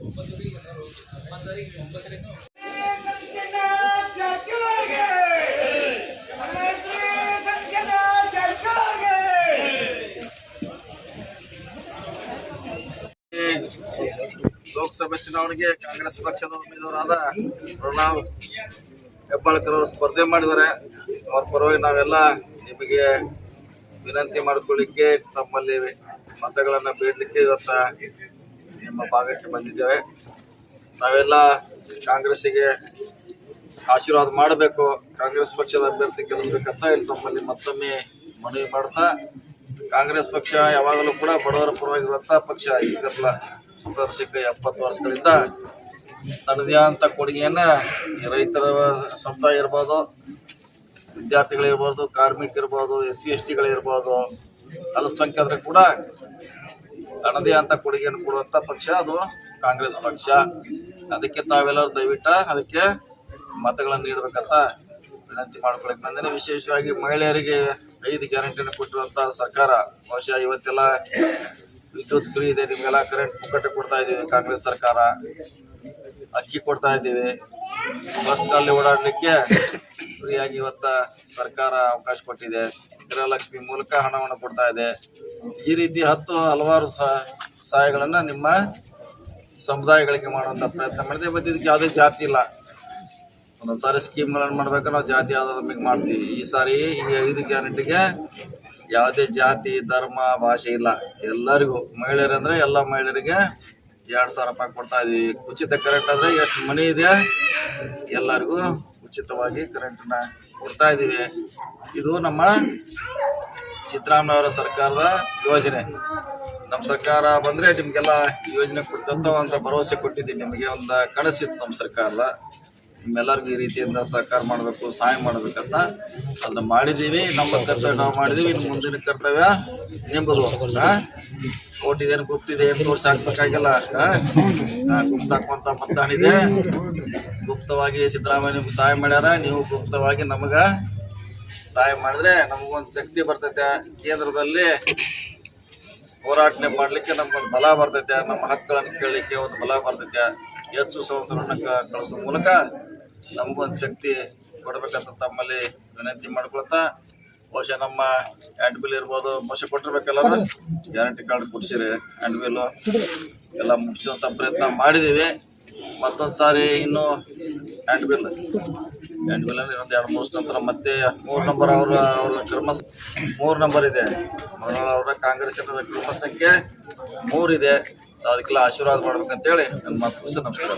ಒಂಬತ್ತರಿಂದ ಒಂಬತ್ತರಿಂದ ಲೋಕಸಭೆ ಚುನಾವಣೆಗೆ ಕಾಂಗ್ರೆಸ್ ಪಕ್ಷದ ಉಮೇದುವಾರಾದ ಪ್ರಣವ್ ಹೆಬ್ಬಾಳ್ಕರ್ ಅವರು ಸ್ಪರ್ಧೆ ಮಾಡಿದ್ದಾರೆ. ಅವ್ರ ಪರವಾಗಿ ನಾವೆಲ್ಲ ನಿಮಗೆ ವಿನಂತಿ ಮಾಡಿಕೊಳ್ಳಿಕ್ಕೆ ತಮ್ಮಲ್ಲಿ ಮತಗಳನ್ನು ಬೇಡಲಿಕ್ಕೆ ಇವತ್ತ ನಿಮ್ಮ ಭಾಗಕ್ಕೆ ಬಂದಿದ್ದೇವೆ. ನಾವೆಲ್ಲ ಕಾಂಗ್ರೆಸ್ಸಿಗೆ ಆಶೀರ್ವಾದ ಮಾಡಬೇಕು. ಕಾಂಗ್ರೆಸ್ ಪಕ್ಷದ ಅಭ್ಯರ್ಥಿ ಗೆಲ್ಲಿಸ್ಬೇಕಂತ ಇಲ್ಲಿ ತಮ್ಮಲ್ಲಿ ಮತ್ತೊಮ್ಮೆ ಮನವಿ ಮಾಡ್ತಾ ಕಾಂಗ್ರೆಸ್ ಪಕ್ಷ ಯಾವಾಗಲೂ ಕೂಡ ಬಡವರ ಪರವಾಗಿರುವಂಥ ಪಕ್ಷ ಈಗಲ್ಲ ಸುಧಾರಿಸಿಕ ಎಪ್ಪತ್ತು ವರ್ಷಗಳಿಂದ ತನ್ನದೇ ಅಂತ ಕೊಡುಗೆಯನ್ನು ರೈತರ ಸಮುದಾಯ ಇರ್ಬೋದು, ವಿದ್ಯಾರ್ಥಿಗಳಿರ್ಬೋದು, ಕಾರ್ಮಿಕರಿರ್ಬೋದು ಎಸ್ ಸಿ ಎಸ್ ಟಿಗಳಿರ್ಬೋದು ಅಲ್ಪಸಂಖ್ಯಾತರು ಕೂಡ ತನ್ನದೇ ಅಂತ ಕೊಡುಗೆಯನ್ನು ಕೊಡುವಂತ ಪಕ್ಷ ಅದು ಕಾಂಗ್ರೆಸ್ ಪಕ್ಷ. ಅದಕ್ಕೆ ತಾವೆಲ್ಲರೂ ದಯವಿಟ್ಟು ಅದಕ್ಕೆ ಮತಗಳನ್ನು ನೀಡಬೇಕಂತ ವಿನಂತಿ ಮಾಡ್ಕೊಳಕ್ ಬಂದೇನೆ ವಿಶೇಷವಾಗಿ ಮಹಿಳೆಯರಿಗೆ ಐದು ಗ್ಯಾರಂಟಿಯನ್ನು ಕೊಟ್ಟಿರುವಂಥ ಸರ್ಕಾರ. ಬಹುಶಃ ಇವತ್ತೆಲ್ಲ ವಿದ್ಯುತ್ ಫ್ರೀ ಇದೆ, ನಿಮ್ಗೆಲ್ಲ ಕರೆಂಟ್ ಪುಕ್ಕಟ್ಟೆ ಕೊಡ್ತಾ ಇದೀವಿ ಕಾಂಗ್ರೆಸ್ ಸರ್ಕಾರ. ಅಕ್ಕಿ ಕೊಡ್ತಾ ಇದ್ದೀವಿ. ಬಸ್ನಲ್ಲಿ ಓಡಾಡಲಿಕ್ಕೆ ಫ್ರೀಯಾಗಿ ಇವತ್ತ ಸರ್ಕಾರ ಅವಕಾಶ ಕೊಟ್ಟಿದೆ. ಗೃಹಲಕ್ಷ್ಮಿ ಮೂಲಕ ಹಣವನ್ನು ಕೊಡ್ತಾ ಇದೆ. ಈ ರೀತಿ ಹತ್ತು ಹಲವಾರು ಸಹ- ಸಹಾಯಗಳನ್ನ ನಿಮ್ಮ ಸಮುದಾಯಗಳಿಗೆ ಮಾಡುವಂತ ಪ್ರಯತ್ನ ಮಾಡಿದೆ. ಮತ್ತೆ ಇದಕ್ಕೆ ಯಾವುದೇ ಜಾತಿ ಇಲ್ಲ. ಒಂದೊಂದು ಸಾರಿ ಸ್ಕೀಮ್ಗಳನ್ನು ಮಾಡ್ಬೇಕು, ನಾವು ಜಾತಿ ಆಧಾರದ ಮೇಲೆ ಮಾಡ್ತೀವಿ. ಈ ಸಾರಿ ಈ ಐದು ಗ್ಯಾರಂಟಿಗೆ ಯಾವುದೇ ಜಾತಿ, ಧರ್ಮ, ಭಾಷೆ ಇಲ್ಲ. ಎಲ್ಲರಿಗೂ ಮಹಿಳೆಯರಂದ್ರೆ ಎಲ್ಲ ಮಹಿಳೆಯರಿಗೆ ಎರಡು ಸಾವಿರ ರೂಪಾಯಿ ಕೊಡ್ತಾ ಇದೀವಿ. ಉಚಿತ ಕರೆಂಟ್ ಅಂದರೆ ಎಷ್ಟು ಮನೆ ಇದೆ? ಎಲ್ಲರಿಗೂ ಉಚಿತವಾಗಿ ಕರೆಂಟನ್ನ ಕೊಡ್ತಾ ಇದ್ದೀವಿ ಇದು ನಮ್ಮ ಸಿದ್ದರಾಮಯ್ಯವರ ಸರ್ಕಾರದ ಯೋಜನೆ. ನಮ್ಮ ಸರ್ಕಾರ ಬಂದರೆ ನಿಮಗೆಲ್ಲ ಯೋಜನೆ ಕೊಡ್ತಂತ ಒಂದು ಭರವಸೆ ಕೊಟ್ಟಿದ್ದೀನಿ. ನಿಮಗೆ ಒಂದು ಕನಸಿತ್ತು ನಮ್ಮ ಸರ್ಕಾರದ. ನಿಮ್ಮೆಲ್ಲರಿಗೂ ಈ ರೀತಿಯಿಂದ ಸಹಕಾರ ಮಾಡಬೇಕು, ಸಹಾಯ ಮಾಡಬೇಕಂತ ಅದನ್ನ ಮಾಡಿದ್ದೀವಿ ನಮ್ಮ ಕರ್ತವ್ಯ ನಾವು ಮಾಡಿದೀವಿ. ಇನ್ನು ಮುಂದಿನ ಕರ್ತವ್ಯ ನಿಂಬುದು. ಇದೇನು ಗುಪ್ತಿದೆ ಏನು ತೋರ್ಸಿ ಹಾಕ್ಬೇಕಾಗಿಲ್ಲ ಗುಪ್ತ ಹಾಕುವಂತ ಮತ್ತಾಣಿದೆ ಗುಪ್ತವಾಗಿ ಸಿದ್ದರಾಮಯ್ಯ ನಿಮ್ಗೆ ಸಹಾಯ ಮಾಡ್ಯಾರ. ನೀವು ಗುಪ್ತವಾಗಿ ನಮಗ ಸಹಾಯ ಮಾಡಿದ್ರೆ ನಮಗೊಂದು ಶಕ್ತಿ ಬರ್ತೈತೆ. ಕೇಂದ್ರದಲ್ಲಿ ಹೋರಾಟನೆ ಮಾಡ್ಲಿಕ್ಕೆ ನಮ್ಗೊಂದು ಬಲ ಬರ್ತೈತೆ. ನಮ್ಮ ಹಕ್ಕುಗಳನ್ನು ಕೇಳಲಿಕ್ಕೆ ಒಂದು ಬಲ ಬರ್ತೈತೆ. ಹೆಚ್ಚು ಸಂವತ್ಸರವನ್ನು ಕಳಿಸೋ ಮೂಲಕ ನಮಗೊಂದು ಶಕ್ತಿ ಕೊಡಬೇಕಂತ ತಮ್ಮಲ್ಲಿ ವಿನಂತಿ ಮಾಡ್ಕೊಳ್ತಾ, ಬಹುಶಃ ನಮ್ಮ ಹ್ಯಾಂಡ್ ಬಿಲ್ ಇರ್ಬೋದು, ಬಹುಶಃ ಕೊಟ್ಟಿರ್ಬೇಕಲ್ಲ ಗ್ಯಾರಂಟಿ ಕಾರ್ಡ್ ಕೊಡ್ಸಿರಿ ಹ್ಯಾಂಡ್ ಬಿಲ್ ಎಲ್ಲ ಮುಗಿಸುವಂತ ಪ್ರಯತ್ನ ಮಾಡಿದೀವಿ. ಮತ್ತೊಂದು ಸಾರಿ ಇನ್ನು ಹ್ಯಾಂಡ್ ಬಿಲ್ ಹ್ಯಾಂಡ್ ಬಿಲ್ ಅಂದ್ರೆ ಇನ್ನೊಂದು ಎರಡು, ಮೂರು ನಂತರ ಮತ್ತೆ ಮೂರು ನಂಬರ್ ಅವರ ಅವ್ರ ಕ್ರಮ ಮೂರು ನಂಬರ್ ಇದೆ. ಅವರ ಕಾಂಗ್ರೆಸ್ಸಿನ ಕ್ರಮ ಸಂಖ್ಯೆ ಮೂರಿದೆ ಅದಕ್ಕೆಲ್ಲ ಆಶೀರ್ವಾದ ಮಾಡ್ಬೇಕಂತೇಳಿ ನನ್ನ ಮಾತು ನಮಸ್ಕಾರ.